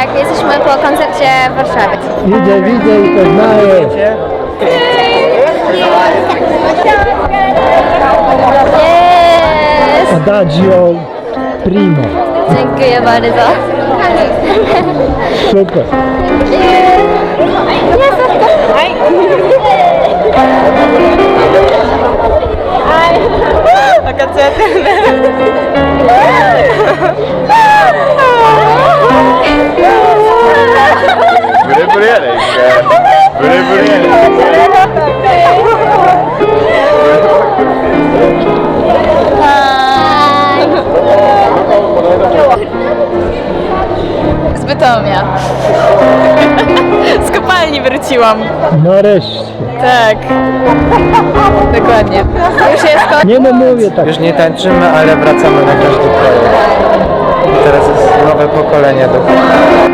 Tak, jesteśmy po koncercie w Warszawie. Widzę, widzę i poznaję. Jest! Adagio primo. Dziękuję bardzo. Super. Bure Z Bytomia. Z kopalni wróciłam. Nareszcie. Tak. Dokładnie. Już jest Nie no mówię tak. Już nie tańczymy, ale wracamy na każdy projekt. I teraz jest nowe pokolenie do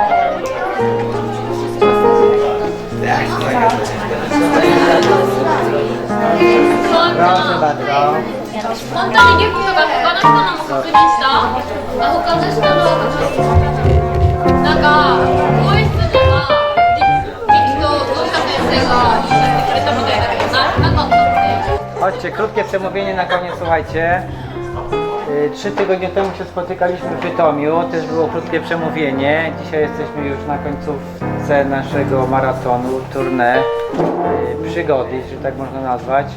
Proszę bardzo. 本当にリュックとか他の人のも確認したあ他の人のなんか更衣室にはリリキとどうした先生が言ってくれたみたいだけどななかったって Chodźcie, krótkie przemówienie na koniec, słuchajcie. Y, Trzy tygodnie temu się spotykaliśmy w Bytomiu, też było krótkie przemówienie. Dzisiaj jesteśmy już na końcówce naszego maratonu, tournée, y, przygody, jeśli tak można nazwać.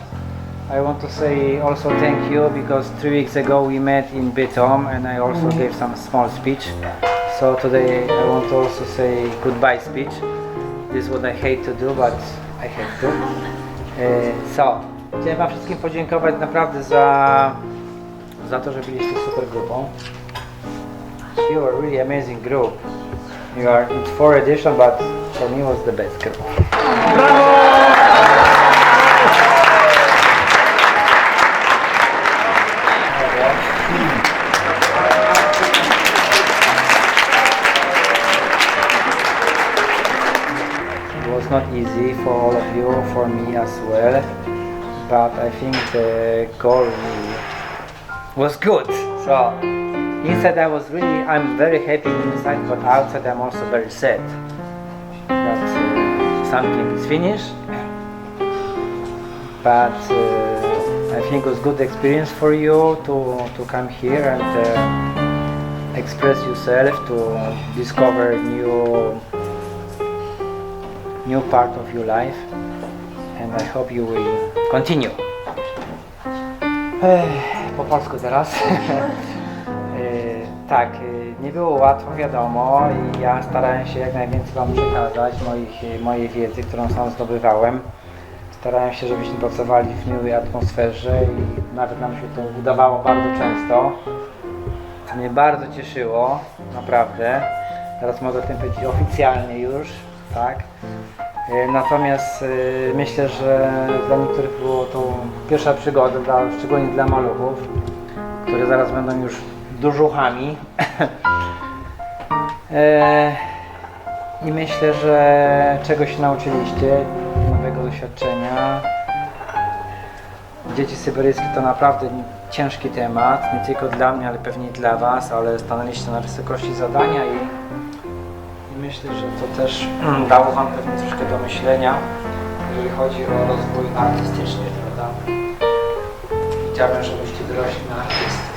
I want to say also thank you because three weeks ago we met in Bytom and I also gave some small speech. So today I want to also say goodbye speech. This is what I hate to do, but I have to. E, So, chciałem Wam wszystkim podziękować naprawdę za, za to, że byliście super grupą. You are really amazing group. You are in four edition, but for me was the best group. It was not easy for all of you, for me as well, but I think the goal was good. So inside I was really, I'm very happy inside, but outside I'm also very sad that uh, something is finished. But uh, I think it was good experience for you to, to come here and uh, express yourself, to discover new new part of your life and I hope you will continue. Po polsku teraz. E, tak, e, nie było łatwo, wiadomo, i ja starałem się jak najwięcej Wam przekazać moich, e, mojej wiedzy, którą sam zdobywałem. Starałem się, żebyśmy pracowali w miłej atmosferze i nawet nam się to udawało bardzo często. To mnie bardzo cieszyło, naprawdę. Teraz mogę o tym powiedzieć oficjalnie już, tak. E, Natomiast e, myślę, że dla niektórych było to pierwsza przygoda, dla, szczególnie dla maluchów, które zaraz będą już dużuchami. E, I myślę, że czegoś się nauczyliście, nowego doświadczenia. Dzieci syberyjskie to naprawdę ciężki temat, nie tylko dla mnie, ale pewnie i dla Was, ale stanęliście na wysokości zadania i myślę, że to też mm, dało Wam pewnie troszkę do myślenia, jeżeli chodzi o rozwój artystyczny, prawda? Chciałbym, żebyście dorośli na artystów.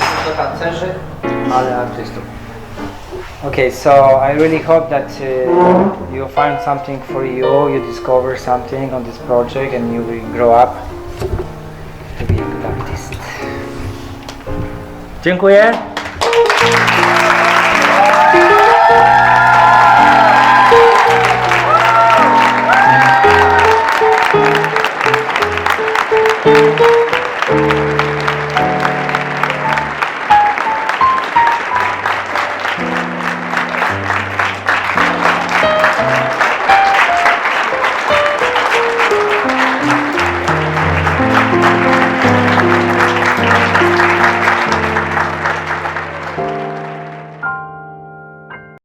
Nie tylko tancerzy, ale artystów. Okay, so I really hope that uh, you find something for you, you discover something on this project, and you will grow up to be a good artist. Dziękuję.